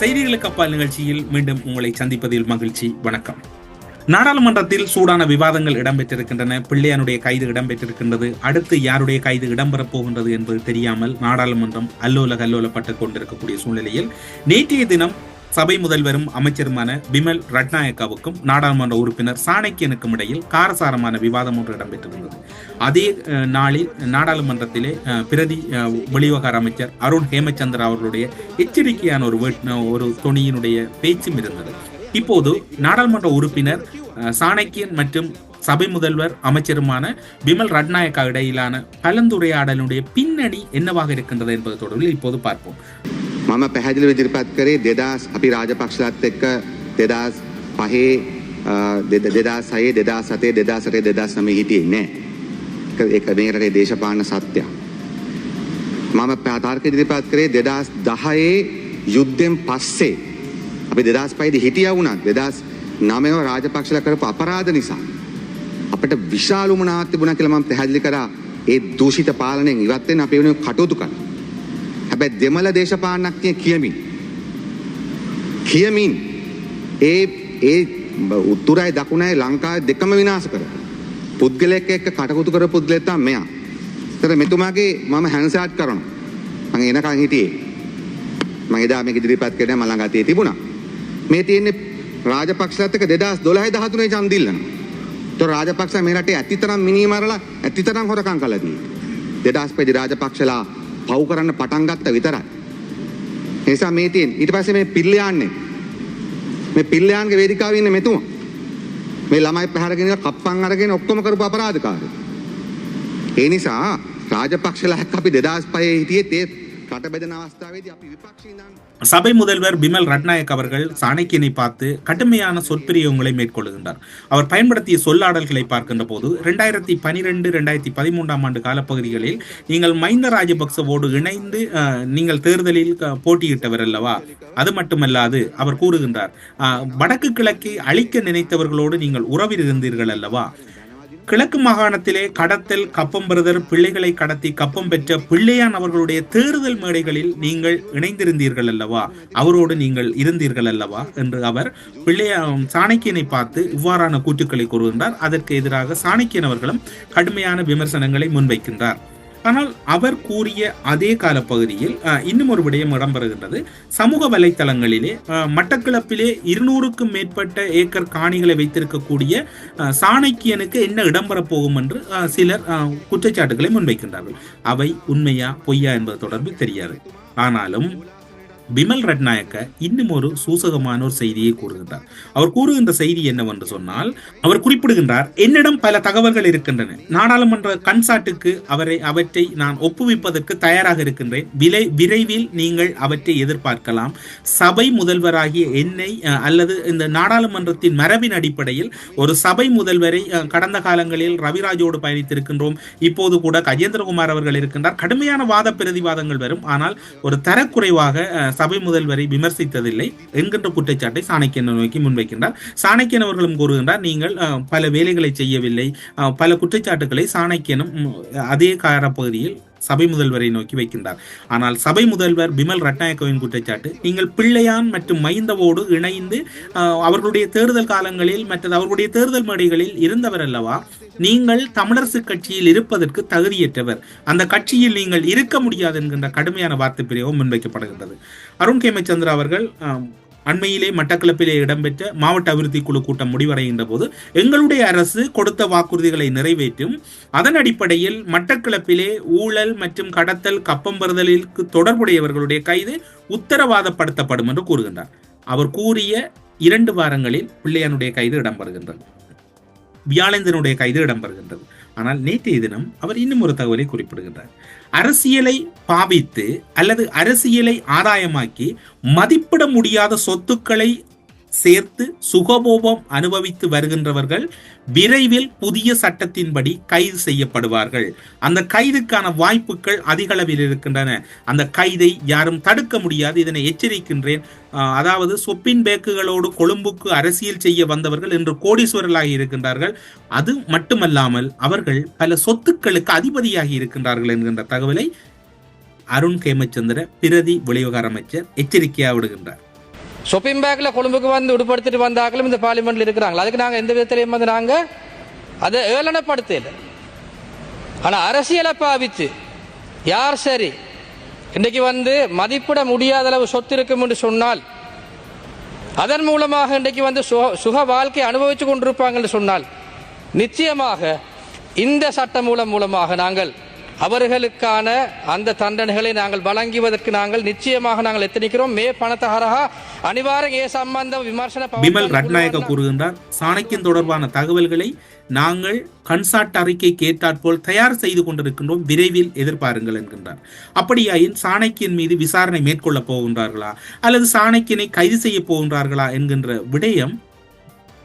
செய்திகளுக்கு அப்பால் நிகழ்ச்சியில் மீண்டும் உங்களை சந்திப்பதில் மகிழ்ச்சி. வணக்கம். நாடாளுமன்றத்தில் சூடான விவாதங்கள் இடம்பெற்றிருக்கின்றன. பிள்ளையானுடைய கைது இடம்பெற்றிருக்கின்றது. அடுத்து யாருடைய கைது இடம்பெறப் போகின்றது என்பது தெரியாமல் நாடாளுமன்றம் அல்லோல கல்லோலப்பட்டுக் கொண்டிருக்கக்கூடிய சூழ்நிலையில் நேற்றைய தினம் சபை முதல்வரும் அமைச்சருமான பிமல் ரட்நாயக்காவுக்கும் நாடாளுமன்ற உறுப்பினர் சாணக்கியனுக்கும் இடையில் காரசாரமான விவாதம் ஒன்று இடம்பெற்றிருந்தது. அதே நாளில் நாடாளுமன்றத்திலே பிரதி வெளிவகார அமைச்சர் அருண் ஹேமச்சந்திரா அவர்களுடைய எச்சரிக்கையான ஒரு ஒரு துணியினுடைய பேச்சும் இருந்தது. இப்போது நாடாளுமன்ற உறுப்பினர் சாணக்கியன் மற்றும் சபை முதல்வர் அமைச்சருமான பிமல் ரட்நாயக்கா இடையிலான கலந்துரையாடலுடைய பின்னணி என்னவாக இருக்கின்றது என்பது தொடர்பில் இப்போது பார்ப்போம். මම පැහැදිලි විදිරිපත් කරේ දෙදස් අපි රාජපක්ෂලත් එක්ක දෙදස් පහේ දෙදා සයේ දෙදා සතේ දෙදා සටේ දෙදස් නම හිටියේ නෑ එක මේ රටේ දේශපාලන සත්‍යයක්. මම පැතාර්ක ඉදිරිපත් කරේ දෙදස් දහයේ යුද්ධෙන් පස්සේ අපි දෙදස් පයිද හිටිය වුණත් දෙදස් නමව රාජපක්ෂල කරපු අපරාධ නිසා. අපට විශාලුමනාත් තිබුණ කියලා මම පැහැදිලි කරා ඒ දූෂිත පාලනයෙන් ඉවත්වෙන් අපි වෙන කටයුතු කරා. හැබැයි දෙමළ දේශපාලනඥය කියමින් කියමින් ඒ ඒ උත්තුරයි දකුණයි ලංකාවේ දෙකම විනාශ කර පුද්ගලයෙක් එක්ක කටයුතු කර පුද්ගලයෙක් තමයි මෙයා. ඒතර මෙතුමාගේ මම හැන්සාට් කරනවා. මම එනකන් හිටියේ. මම එදා මේක ඉදිරිපත් කරේ මම ළඟ අතේ තිබුණා. මේ තියෙන්නේ රාජපක්ෂලත් එක්ක 2012 13 ඡන්ද ඉල්ලනවා. ඒතර රාජපක්ෂ මේ රටේ ඇතිතරම් මිනී මරලා ඇතිතරම් හොරකම් කළා තියෙන්නේ. 2005 රාජපක්ෂලා පව් කරන්න පටන් ගත්ත විතරයි. ඒ නිසා මේ තියෙන ඊට පස්සේ මේ පිල්ලයන්නේ මේ පිල්ලයන්ගේ වේදිකාවේ ඉන්නේ මෙතුමා. මේ ළමයි පැහැරගෙන ඉන්න කප්පන් අරගෙන ඔක්කොම කරපු අපරාධකාරයෝ. ඒ නිසා රාජපක්ෂලා එක්ක අපි 2005 හිටියේ ඒ රට බෙදෙන අවස්ථාවේදී අපි විපක්ෂේ ඉඳන් சபை முதல்வர் பிமல் ரட்நாயக் அவர்கள் சாணக்கியனை பார்த்து கடுமையான சொற்பிரியங்களை மேற்கொள்கின்றார். அவர் பயன்படுத்திய சொல்லாடல்களை பார்க்கின்ற போது ரெண்டாயிரத்தி பனிரெண்டு ரெண்டாயிரத்தி பதிமூன்றாம் ஆண்டு காலப்பகுதிகளில் நீங்கள் மைந்த ராஜபக்சவோடு இணைந்து அஹ், நீங்கள் தேர்தலில் போட்டியிட்டவர் அல்லவா? அது மட்டுமல்லாது அவர் கூறுகின்றார் வடக்கு கிழக்கை அழிக்க நினைத்தவர்களோடு நீங்கள் உறவில் இருந்தீர்கள் அல்லவா? கிழக்கு மாகாணத்திலே கடத்தல் கப்பம் பெறுதல் பிள்ளைகளை கடத்தி கப்பம் பெற்ற பிள்ளையான் அவர்களுடைய தேர்தல் மேடைகளில் நீங்கள் இணைந்திருந்தீர்கள் அல்லவா? அவரோடு நீங்கள் இருந்தீர்கள் அல்லவா? என்று அவர் பிள்ளையா சாணக்கியனை பார்த்து இவ்வாறான கூற்றுக்களை கூறுகின்றார். அதற்கு எதிராக சாணக்கியன் அவர்களும் கடுமையான விமர்சனங்களை முன்வைக்கின்றார். ஆனால் அவர் கூறிய அதே காலப்பகுதியில் பகுதியில் இன்னும் ஒரு விடயம் இடம்பெறுகின்றது. சமூக வலைத்தளங்களிலே அஹ், மட்டக்களப்பிலே இருநூறுக்கும் மேற்பட்ட ஏக்கர் காணிகளை வைத்திருக்கக்கூடிய சாணக்கியனுக்கு என்ன இடம்பெறப்போகும் என்று சிலர் குற்றச்சாட்டுகளை முன்வைக்கின்றார்கள். அவை உண்மையா பொய்யா என்பது தொடர்பில் தெரியாது. ஆனாலும் பிமல் ரட்நாயக்க இன்னும் ஒரு சூசகமான ஒரு செய்தியை கூறுகின்றார். அவர் கூறுகின்ற செய்தி என்னவென்று சொன்னால் அவர் குறிப்பிடுகின்றார் என்னிடம் பல தகவல்கள் இருக்கின்றன. நாடாளுமன்ற கன்சாட்டுக்கு அவரை அவற்றை நான் ஒப்புவிப்பதற்கு தயாராக இருக்கின்றேன். விலை விரைவில் நீங்கள் அவற்றை எதிர்பார்க்கலாம். சபை முதல்வராகிய என்னை அல்லது இந்த நாடாளுமன்றத்தின் மரபின் அடிப்படையில் ஒரு சபை முதல்வரை கடந்த காலங்களில் ரவிராஜோடு பயணித்திருக்கின்றோம். இப்போது கூட கஜேந்திரகுமார் அவர்கள் இருக்கின்றார். கடுமையான வாத பிரதிவாதங்கள் வரும். ஆனால் ஒரு தரக்குறைவாக சபை முதல்வரை விமர்சித்ததில்லை. என்கின்ற குற்றச்சாட்டை சாணக்கியன் நோக்கி முன்வைக்கின்றார். சாணக்கியன் அவர்களும் கூறுகின்றார் நீங்கள் பல வேலைகளை செய்யவில்லை. பல குற்றச்சாட்டுகளை சாணக்கியனும் அதே காரப்பகுதியில் சபை முதல்வரை நோக்கி வைக்கின்றார். ஆனால் சபை முதல்வர் பிமல் ரட்நாயக்கவின் குற்றச்சாட்டு நீங்கள் பிள்ளையான் மற்றும் மைந்தவோடு இணைந்து அவர்களுடைய தேர்தல் காலங்களில் மற்றது அவர்களுடைய தேர்தல் மேடைகளில் இருந்தவர் அல்லவா? நீங்கள் தமிழரசு கட்சியில் இருப்பதற்கு தகுதியற்றவர். அந்த கட்சியில் நீங்கள் இருக்க முடியாது என்கின்ற கடுமையான வார்த்தை பிரிவும் முன்வைக்கப்படுகின்றது. அருண் கேமச்சந்திரா அவர்கள் அண்மையிலே மட்டக்களப்பிலே இடம்பெற்ற மாவட்ட அபிவிருத்தி குழு கூட்டம் முடிவடைகின்ற போது எங்களுடைய அரசு கொடுத்த வாக்குறுதிகளை நிறைவேற்றும் அதன் அடிப்படையில் மட்டக்களப்பிலே ஊழல் மற்றும் கடத்தல் கப்பம் பெறுதலுக்கு தொடர்புடையவர்களுடைய கைது உத்தரவாதப்படுத்தப்படும் என்று கூறுகின்றார். அவர் கூறிய இரண்டு வாரங்களில் பிள்ளையானுடைய கைது இடம்பெறுகின்றது. வியாழேந்திரனுடைய கைது இடம்பெறுகின்றது. ஆனால் நேற்றைய தினம் அவர் இன்னும் ஒரு தகவலை குறிப்பிடுகின்றார். அரசியலை பாவித்து அல்லது அரசியலை ஆதாயமாக்கி மதிப்பிட முடியாத சொத்துக்களை சேர்த்து சுகபோபம் அனுபவித்து வருகின்றவர்கள் விரைவில் புதிய சட்டத்தின்படி கைது செய்யப்படுவார்கள். அந்த கைதுக்கான வாய்ப்புகள் அதிகளவில் இருக்கின்றன. அந்த கைதை யாரும் தடுக்க முடியாது. இதனை எச்சரிக்கின்றேன். அதாவது சொப்பின் பேக்குகளோடு கொழும்புக்கு அரசியல் செய்ய வந்தவர்கள் இன்று கோடீஸ்வரர்களாகி இருக்கின்றார்கள். அது மட்டுமல்லாமல் அவர்கள் பல சொத்துக்களுக்கு அதிபதியாகி இருக்கின்றார்கள் என்கின்ற தகவலை அருண் கேமச்சந்திர பிரதி விளைவுகார அமைச்சர் எச்சரிக்கையாக விடுகின்றார் ஷொப்பிங் பேக்கில் கொழும்புக்கு வந்து உடுப்படுத்திட்டு வந்தாக்களும் இந்த பார்லிமெண்ட்ல இருக்கிறாங்க. அதுக்கு நாங்கள் எந்த விதத்திலையும் வந்து நாங்கள் அதை ஏளனப்படுத்தல. ஆனால் அரசியலை பாவித்து யார் சரி? இன்றைக்கு வந்து மதிப்பிட முடியாத அளவு சொத்து இருக்கும் என்று சொன்னால் அதன் மூலமாக இன்றைக்கு வந்து சுக சுக வாழ்க்கை அனுபவித்து கொண்டிருப்பாங்க சொன்னால் நிச்சயமாக இந்த சட்ட மூலம் மூலமாக நாங்கள் அவர்களுக்கான அந்த தண்டனைகளை நாங்கள் வழங்குவதற்கு நாங்கள் நிச்சயமாக நாங்கள் எத்தனிக்கிறோம். மே பணத்தகரகா பிமல் ரட்நாயக்க கூறுகின்றார் சாணக்கியன் தொடர்பான தகவல்களை நாங்கள் கன்சாட் அறிக்கை கேட்டாற்போல் தயார் செய்து கொண்டிருக்கின்றோம் விரைவில் எதிர்பாருங்கள் என்கின்றார். அப்படியாயின் சாணக்கியன் மீது விசாரணை மேற்கொள்ளப் போகின்றார்களா? அல்லது சாணக்கியனை கைது செய்ய போகின்றார்களா? என்கின்ற விடயம்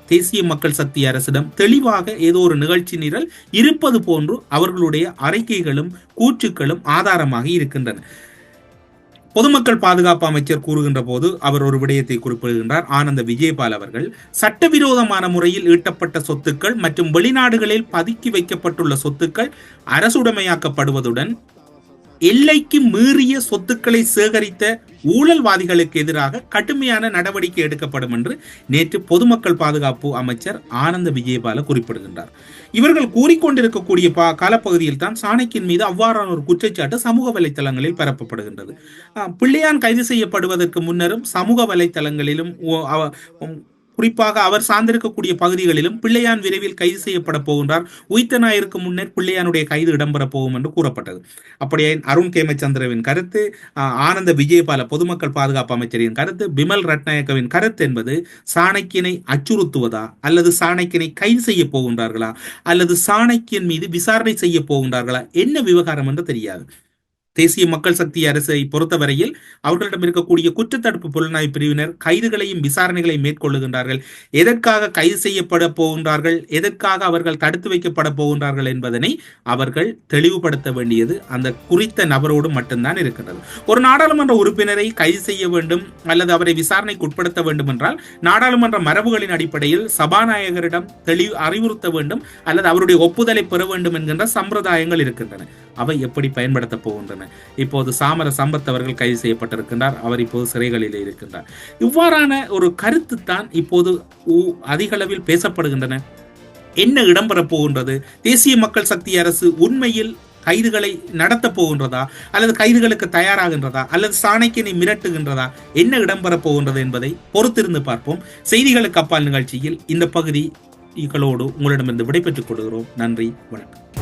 தேசிய மக்கள் சக்தி அரசிடம் தெளிவாக ஏதோ ஒரு நிகழ்ச்சி நிரல் இருப்பது போன்று அவர்களுடைய அறிக்கைகளும் கூற்றுக்களும் ஆதாரமாக இருக்கின்றன. பொதுமக்கள் பாதுகாப்பு அமைச்சர் கூறுகின்ற போது அவர் ஒரு விடயத்தை குறிப்பிடுகின்றார். ஆனந்த விஜயபால் அவர்கள் சட்டவிரோதமான முறையில் ஈட்டப்பட்ட சொத்துக்கள் மற்றும் வெளிநாடுகளில் பதுக்கி வைக்கப்பட்டுள்ள சொத்துக்கள் அரசுடைமையாக்கப்படுவதுடன் எல்லைக்கு மீறிய சொத்துக்களை சேகரித்த ஊழல்வாதிகளுக்கு எதிராக கடுமையான நடவடிக்கை எடுக்கப்படும் என்று நேற்று பொதுமக்கள் பாதுகாப்பு அமைச்சர் ஆனந்த விஜயபால குறிப்பிடுகின்றார். இவர்கள் கூறிக்கொண்டிருக்கக்கூடிய பா காலப்பகுதியில் தான் சாணக்கின் மீது அவ்வாறான ஒரு குற்றச்சாட்டு சமூக வலைத்தளங்களில் பரப்பப்படுகின்றது. பிள்ளையான் கைது செய்யப்படுவதற்கு முன்னரும் சமூக வலைத்தளங்களிலும் ஓ- குறிப்பாக அவர் சார்ந்திருக்கக்கூடிய பகுதிகளிலும் பிள்ளையான் விரைவில் கைது செய்யப்பட போகின்றார். உயித்த ஞாயிற்கு முன்னர் பிள்ளையானுடைய கைது இடம்பெற போகும் என்று கூறப்பட்டது. அப்படியே அருண் கேமச்சந்திரவின் கருத்து ஆனந்த விஜயபால பொதுமக்கள் பாதுகாப்பு அமைச்சரின் கருத்து பிமல் ரட்நாயக்கவின் கருத்து என்பது சாணக்கியனை அச்சுறுத்துவதா அல்லது சாணக்கியனை கைது செய்ய போகின்றார்களா அல்லது சாணக்கியன் மீது விசாரணை செய்ய போகின்றார்களா என்ன விவகாரம் என்று தெரியாது. தேசிய மக்கள் சக்தி அரசை பொறுத்தவரையில் அவர்களிடம் இருக்கக்கூடிய குற்றத்தடுப்பு புலனாய்வு பிரிவினர் கைதுகளையும் விசாரணைகளையும் மேற்கொள்ளுகின்றார்கள். எதற்காக கைது செய்யப்பட போகின்றார்கள்? எதற்காக அவர்கள் தடுத்து வைக்கப்பட போகின்றார்கள் என்பதனை அவர்கள் தெளிவுபடுத்த வேண்டியது அந்த குறித்த நபரோடு மட்டும்தான் இருக்கின்றது ஒரு நாடாளுமன்ற உறுப்பினரை கைது செய்ய வேண்டும் அல்லது அவரை விசாரணைக்கு உட்படுத்த வேண்டும் என்றால் நாடாளுமன்ற மரபுகளின் அடிப்படையில் சபாநாயகரிடம் தெளிவு அறிவுறுத்த வேண்டும் அல்லது அவருடைய ஒப்புதலை பெற வேண்டும் என்கின்ற சம்பிரதாயங்கள் இருக்கின்றன. அவை எப்படி பயன்படுத்த போகின்றன? இப்போது சாமர சம்பத் அவர்கள் கைது செய்யப்பட்டிருக்கின்றார். அவர் இப்போது சிறைகளில் இருக்கின்றார். இவ்வாறான ஒரு கருத்து தான் இப்போது அதிகளவில் பேசப்படுகின்றன. என்ன இடம்பெறப் போகின்றது? தேசிய மக்கள் சக்தி அரசு உண்மையில் கைதுகளை நடத்தப் போகின்றதா? அல்லது கைதுகளுக்கு தயாராகின்றதா? அல்லது சாணக்கியனை மிரட்டுகின்றதா? என்ன இடம்பெறப் போகின்றது என்பதை பொறுத்திருந்து பார்ப்போம். செய்திகளுக்கு அப்பால் நிகழ்ச்சியில் இந்த பகுதி உங்களிடமிருந்து விடைபெற்றுக் கொள்கிறோம். நன்றி வணக்கம்.